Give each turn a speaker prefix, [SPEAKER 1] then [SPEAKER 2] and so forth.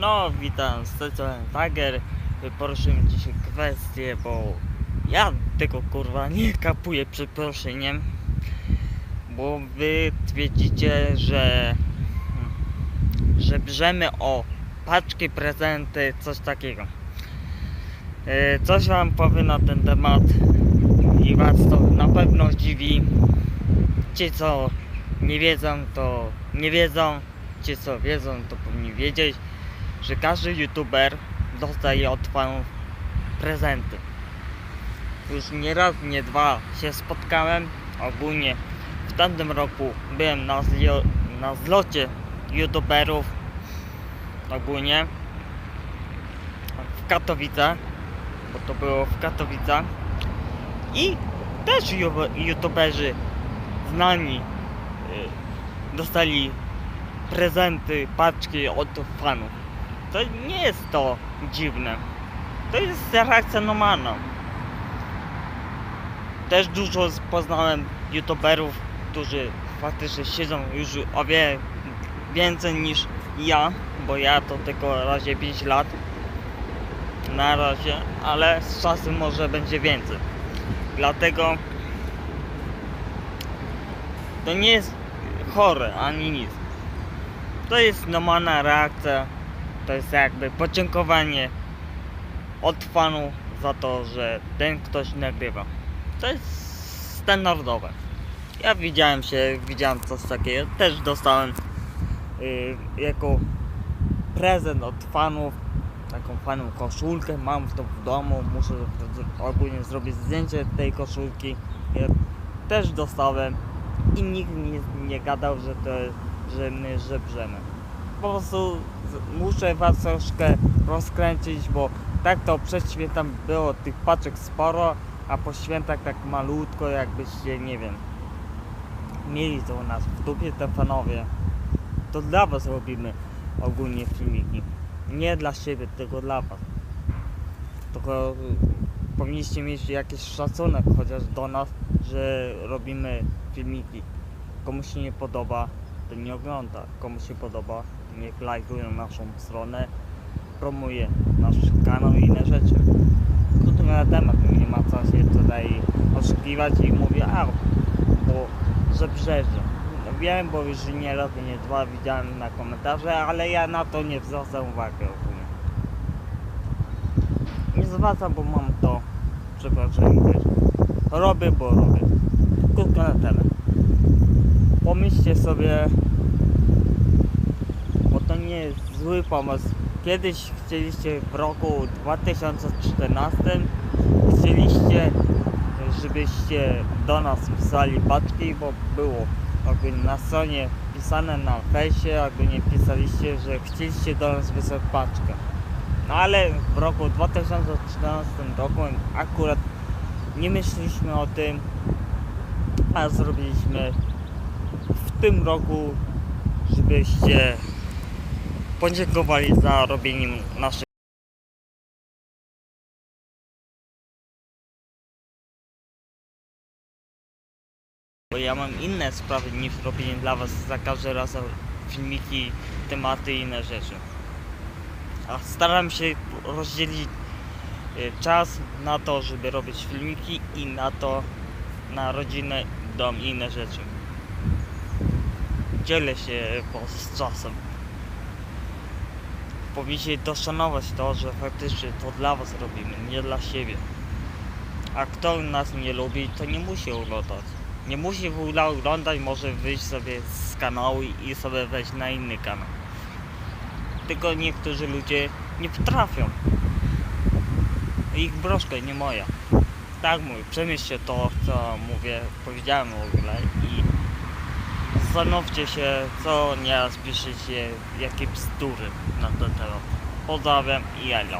[SPEAKER 1] No, witam, z tej strony Tiger. Dzisiaj kwestię, bo ja tego kurwa nie kapuję przeproszeniem. Bo wy twierdzicie, że że brzemy o paczki, prezenty, coś takiego. E, Coś wam powiem na ten temat i was to na pewno zdziwi. Ci co nie wiedzą, to nie wiedzą. Ci co wiedzą, to powinni wiedzieć, że każdy youtuber dostaje od fanów prezenty. Już nie raz, nie dwa się spotkałem. Ogólnie w tamtym roku byłem na, zlo, na zlocie youtuberów. Ogólnie w Katowicach, bo to było w Katowicach. I też youtuberzy znani y, dostali prezenty, paczki od fanów. To nie jest to dziwne. To jest reakcja normalna. Też dużo poznałem youtuberów, którzy faktycznie siedzą już o wiele więcej niż ja, bo ja to tylko razie 5 lat. Na razie, ale z czasem może będzie więcej. Dlatego to nie jest chore ani nic. To jest normalna reakcja. To jest jakby podziękowanie od fanów za to, że ten ktoś nagrywa. To jest standardowe. Ja widziałem się, widziałem coś takiego. Też dostałem y, jako prezent od fanów taką fajną koszulkę. Mam to w domu. Muszę ogólnie zrobić zdjęcie tej koszulki. Ja też dostałem i nikt nie, nie gadał, że to że my żebrzemy. Po prostu muszę was troszkę rozkręcić, bo tak to przed świętem było tych paczek sporo, a po świętach tak malutko, jakbyście, nie wiem, mieli to u nas w dupie te panowie. To dla was robimy ogólnie filmiki. Nie dla siebie, tylko dla was. Tylko y, powinniście mieć jakiś szacunek chociaż do nas, że robimy filmiki. Komu się nie podoba, to nie ogląda. Komu się podoba, niech lajkują naszą stronę, promuje nasz kanał i inne rzeczy. Krótko na temat, nie ma co się tutaj oszukiwać i mówię, a, bo żebrzeże. No wiem, bo już nie raz, nie dwa widziałem na komentarze, ale ja na to nie zwracam uwagi ogólnie. Nie zwracam, bo mam to, przepraszam, robię, bo robię. Krótko na temat. Pomyślcie sobie, bo to nie jest zły pomysł. Kiedyś chcieliście w roku 2014 chcieliście, żebyście do nas pisali paczki, bo było ogólnie na stronie pisane na fejsie, ogólnie pisaliście, że chcieliście do nas wysłać paczkę. No ale w roku 2014 roku akurat nie myśleliśmy o tym, a zrobiliśmy tym roku, żebyście podziękowali za robienie naszych bo ja mam inne sprawy niż robienie dla was za każdy raz filmiki, tematy i inne rzeczy. A staram się rozdzielić y, czas na to, żeby robić filmiki i na to, na rodzinę, dom i inne rzeczy. Dzielę się po z czasem. Powinniście doszanować to, że faktycznie to dla was robimy, nie dla siebie. A kto nas nie lubi, to nie musi oglądać. Nie musi w ogóle oglądać, może wyjść sobie z kanału i sobie wejść na inny kanał. Tylko niektórzy ludzie nie potrafią. Ich broszka, nie moja. Tak mówię, przemyślcie to, co mówię, powiedziałem w ogóle zastanówcie się, co nieraz piszecie, jakie bzdury na ten temat. Pozdrawiam i elo.